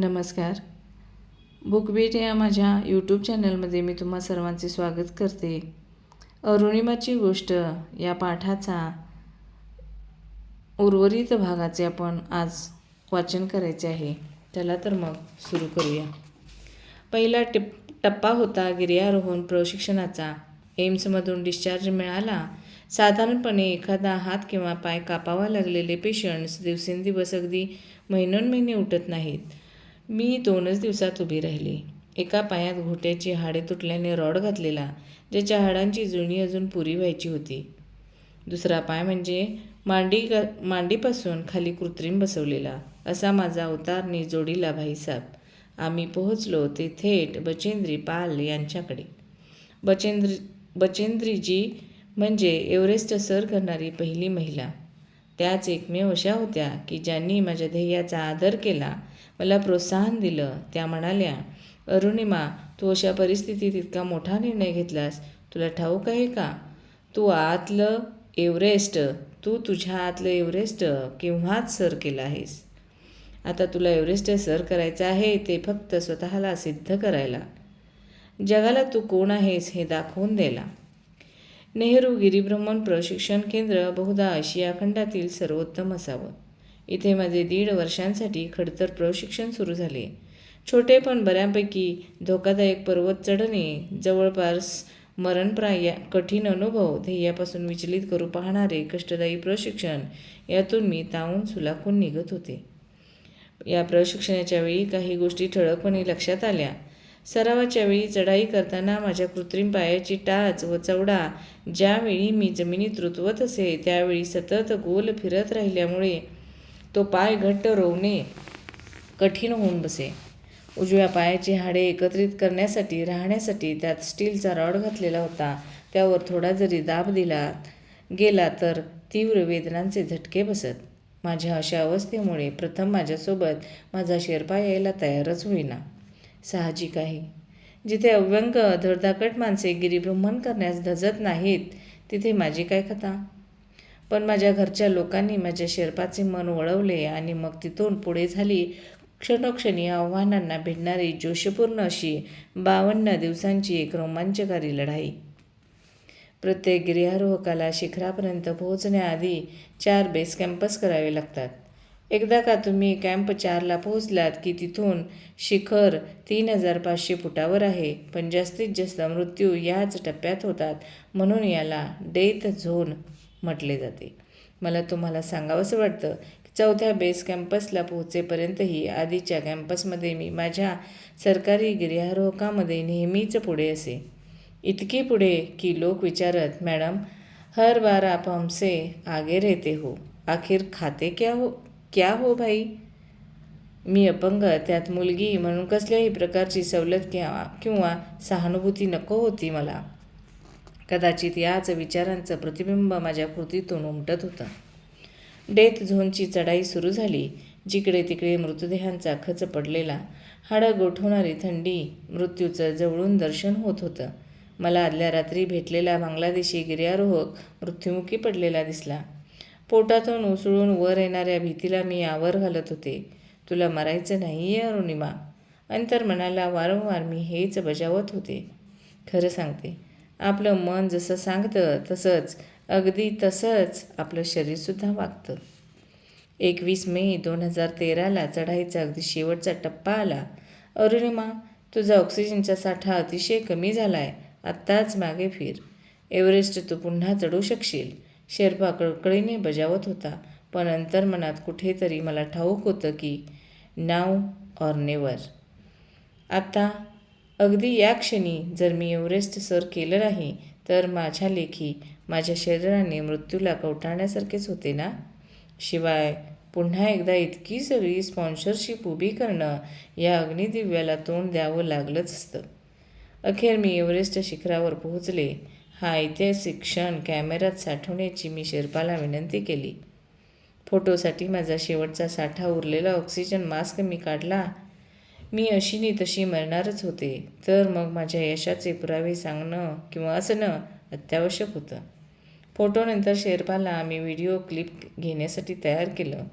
नमस्कार. बुकबीट या माझ्या यूट्यूब चॅनलमध्ये मी तुम्हा सर्वांचे स्वागत करते. अरुणिमाची गोष्ट या पाठाचा उर्वरित भागाचे आपण आज वाचन करायचे आहे. चला तर मग सुरू करूया. पहिला टिप टप्पा होता गिर्यारोहण प्रशिक्षणाचा. एम्समधून डिस्चार्ज मिळाला. साधारणपणे एखादा हात किंवा पाय कापावा लागलेले पेशंट्स दिवसेंदिवस अगदी महिनोन महिने उठत नाहीत. मी दोनच दिवसात उभी राहिली. एका पायात घोट्याची हाडे तुटल्याने रॉड घातलेला ज्याच्या हाडांची जुळणी अजून पुरी व्हायची होती. दुसरा पाय म्हणजे मांडी ग मांडीपासून खाली कृत्रिम बसवलेला असा माझा अवतार निजोडीला भाईसाहेब आम्ही पोहोचलो ते थेट बचेंद्री पाल यांच्याकडे. बचेंद्र बचेंद्रीजी म्हणजे एव्हरेस्ट सर करणारी पहिली महिला. त्याच एकमेव अशा होत्या की ज्यांनी माझ्या ध्येयाचा आदर केला मला प्रोत्साहन दिलं. त्या म्हणाल्या अरुणिमा तू अशा परिस्थितीत इतका मोठा निर्णय घेतलास. तुला ठाऊक आहे का? तू आतलं एव्हरेस्ट तू तुझ्या आतलं एव्हरेस्ट केव्हाच सर केलं आहेस? आता तुला एव्हरेस्ट सर करायचं आहे ते फक्त स्वतःला सिद्ध करायला. जगाला तू कोण आहेस हे दाखवून द्यायला नेहरू गिरिभ्रमण प्रशिक्षण केंद्र बहुधा आशिया खंडातील सर्वोत्तम असावं. इथे माझे दीड वर्षांसाठी खडतर प्रशिक्षण सुरू झाले. छोटे पण बऱ्यापैकी धोकादायक पर्वत चढणे जवळपास मरणप्राय कठीण अनुभव ध्येयापासून विचलित करू पाहणारे कष्टदायी प्रशिक्षण यातून मी ताऊन सुलाखून निघत होते. या प्रशिक्षणाच्या वेळी काही गोष्टी ठळकपणे लक्षात आल्या. सरावाच्या वेळी चढाई करताना माझ्या कृत्रिम पायाची टाच व चवडा ज्यावेळी मी जमिनीत रुतवत असे त्यावेळी सतत गोल फिरत राहिल्यामुळे तो पाय घट्ट रोवणे कठीण होऊन बसे. उजव्या पायाची हाडे एकत्रित करण्यासाठी राहण्यासाठी त्यात स्टीलचा रॉड घातलेला होता. त्यावर थोडा जरी दाब दिला गेला तर तीव्र वेदनांचे झटके बसत. माझ्या अशा अवस्थेमुळे प्रथम माझ्यासोबत माझा शेरपा यायला तयारच होईना. साहजिक आहे. जिथे अव्यंग धडधाकट माणसे गिरिभ्रमण करण्यास धजत नाहीत तिथे माझी काय कथा? पण माझ्या घरच्या लोकांनी माझ्या शेर्पाचे मन वळवले आणि मग तिथून पुढे झाली क्षणोक्षणी आव्हानांना भिडणारी जोशपूर्ण अशी बावन्न दिवसांची एक रोमांचकारी लढाई. प्रत्येक गिर्यारोहकाला शिखरापर्यंत पोहोचण्याआधी चार बेस कॅम्पस करावे लागतात. एकदा का तुम्ही कॅम्प चारला पोहोचलात की तिथून शिखर तीन हजार पाचशे फुटावर आहे पण जास्तीत जास्त मृत्यू याच टप्प्यात होतात म्हणून याला डेथ झोन म्हटले जाते. मला तुम्हाला सांगावंसं वाटतं की चौथ्या बेस कॅम्पसला पोहोचेपर्यंतही आधीच्या कॅम्पसमध्ये मी माझ्या सरकारी गिर्यारोहकामध्ये नेहमीच पुढे असे. इतकी पुढे की लोक विचारत मॅडम हर बार आप हमसे आगे रहते हो. आखिर खाते क्या हो? क्या हो भाई? मी अपंग त्यात मुलगी म्हणून कसल्याही प्रकारची सवलत किंवा किंवा सहानुभूती नको होती मला. कदाचित याच विचारांचं प्रतिबिंब माझ्या कृतीतून उमटत होतं. डेथ झोनची चढाई सुरू झाली जिकडे तिकडे मृतदेहांचा खच पडलेला हाडं गोठवणारी थंडी मृत्यूचं जवळून दर्शन होत होतं. मला आदल्या रात्री भेटलेला बांगलादेशी गिर्यारोहक मृत्युमुखी पडलेला दिसला. पोटातून उसळून वर येणाऱ्या भीतीला मी आवर घालत होते. तुला मरायचं नाही आहे अरुणिमा अंतर्मनाला वारंवार मी हेच बजावत होते. खरं सांगते आपलं मन जसं सांगतं तसंच अगदी तसंच आपलं शरीरसुद्धा वागतं. एकवीस मे दोन हजार तेराला चढाईचा अगदी शेवटचा टप्पा आला. अरुणिमा तुझा ऑक्सिजनचा साठा अतिशय कमी झाला आहे आत्ताच मागे फिर. एव्हरेस्ट तू पुन्हा चढू शकशील. शेर्पा कळकळीने बजावत होता. पण अंतर्मनात कुठेतरी मला ठाऊक होतं की नाव ऑर नेवर आता अगदी या क्षणी जर मी एव्हरेस्ट सर केलं नाही तर माझ्या लेखी माझ्या शरीराने मृत्यूला कवटाळण्यासारखेच होते ना? शिवाय पुन्हा एकदा इतकी सगळी स्पॉन्सरशिप उभी करणं या अग्निदिव्याला तोंड द्यावं लागलंच असतं. अखेर मी एव्हरेस्ट शिखरावर पोहोचले. हा ऐतिहासिक क्षण कॅमेऱ्यात साठवण्याची मी शेर्पाला विनंती केली. फोटोसाठी माझा शेवटचा साठा उरलेला ऑक्सिजन मास्क मी काढला. मी अशीनी तशी मरणारच होते. तर मग माझ्या यशाचे पुरावे सांगणं किंवा असणं अत्यावश्यक होतं. फोटोनंतर शेरपाला आम्ही व्हिडिओ क्लिप घेण्यासाठी तयार केलं.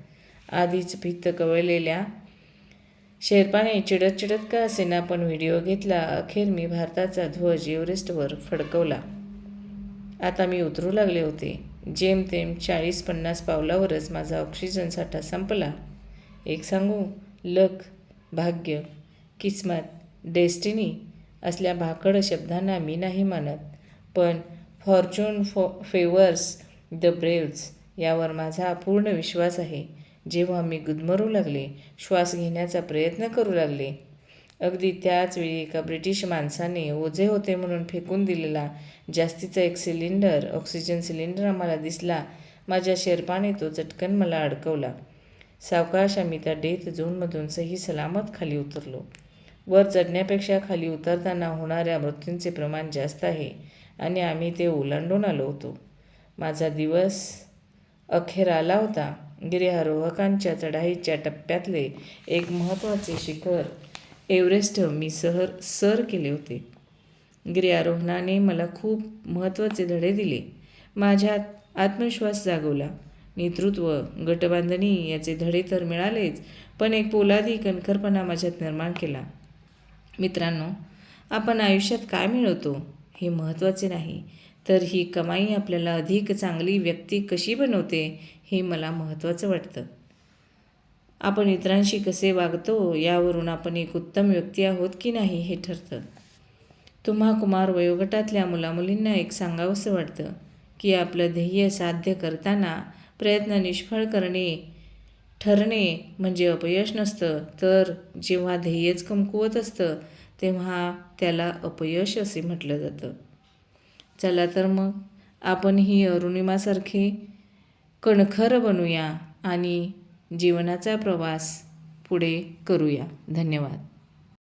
आधीच भित्त कवळलेल्या शेरपाने चिडत चिडत का असेना पण व्हिडिओ घेतला. अखेर मी भारताचा ध्वज एव्हरेस्टवर फडकवला. आता मी उतरू लागले होते. जेमतेम चाळीस पन्नास पावलावरच माझा ऑक्सिजन साठा संपला. एक सांगू? लक भाग्य किस्मत डेस्टिनी असल्या भाकड शब्दांना मी नाही मानत. पण फॉर्च्यून फॉ फेवर्स द ब्रेव्ज यावर माझा पूर्ण विश्वास आहे. जेव्हा मी गुदमरू लागले श्वास घेण्याचा प्रयत्न करू लागले अगदी त्याच वेळी एका ब्रिटिश माणसाने ओझे होते म्हणून फेकून दिलेला जास्तीचा एक सिलेंडर ऑक्सिजन सिलेंडर आम्हाला दिसला. माझ्या शेरपाने तो चटकन मला अडकवला. सावकाश आम्ही त्या डेथ झोनमधून सही सलामत खाली उतरलो. वर चढण्यापेक्षा खाली उतरताना होणाऱ्या मृत्यूंचे प्रमाण जास्त आहे आणि आम्ही ते ओलांडून आलो होतो. माझा दिवस अखेर आला होता. गिर्यारोहकांच्या चढाईच्या टप्प्यातले एक महत्त्वाचे शिखर एव्हरेस्ट मी सहर सर केले होते. गिर्यारोहणाने मला खूप महत्त्वाचे धडे दिले. माझ्यात आत्मविश्वास जागवला. नेतृत्व गटबांधणी याचे धडे तर मिळालेच पण एक पोलादी कणखरपणा माझ्यात निर्माण केला. मित्रांनो आपण आयुष्यात काय मिळवतो हे महत्त्वाचे नाही तर ही कमाई आपल्याला अधिक चांगली व्यक्ती कशी बनवते हे मला महत्त्वाचं वाटतं. आपण इतरांशी कसे वागतो यावरून आपण एक उत्तम व्यक्ती आहोत की नाही हे ठरतं. तुम्हा कुमार वयोगटातल्या मुलामुलींना एक सांगावंसं वाटतं की आपलं ध्येय साध्य करताना प्रयत्न निष्फळ करणे ठरणे म्हणजे अपयश नसतं. तर जेव्हा ध्येयच कमकुवत असतं तेव्हा त्याला अपयश असे म्हटलं जातं. चला तर मग आपण ही अरुणिमासारखे कणखर बनूया आणि जीवनाचा प्रवास पुढे करूया. धन्यवाद.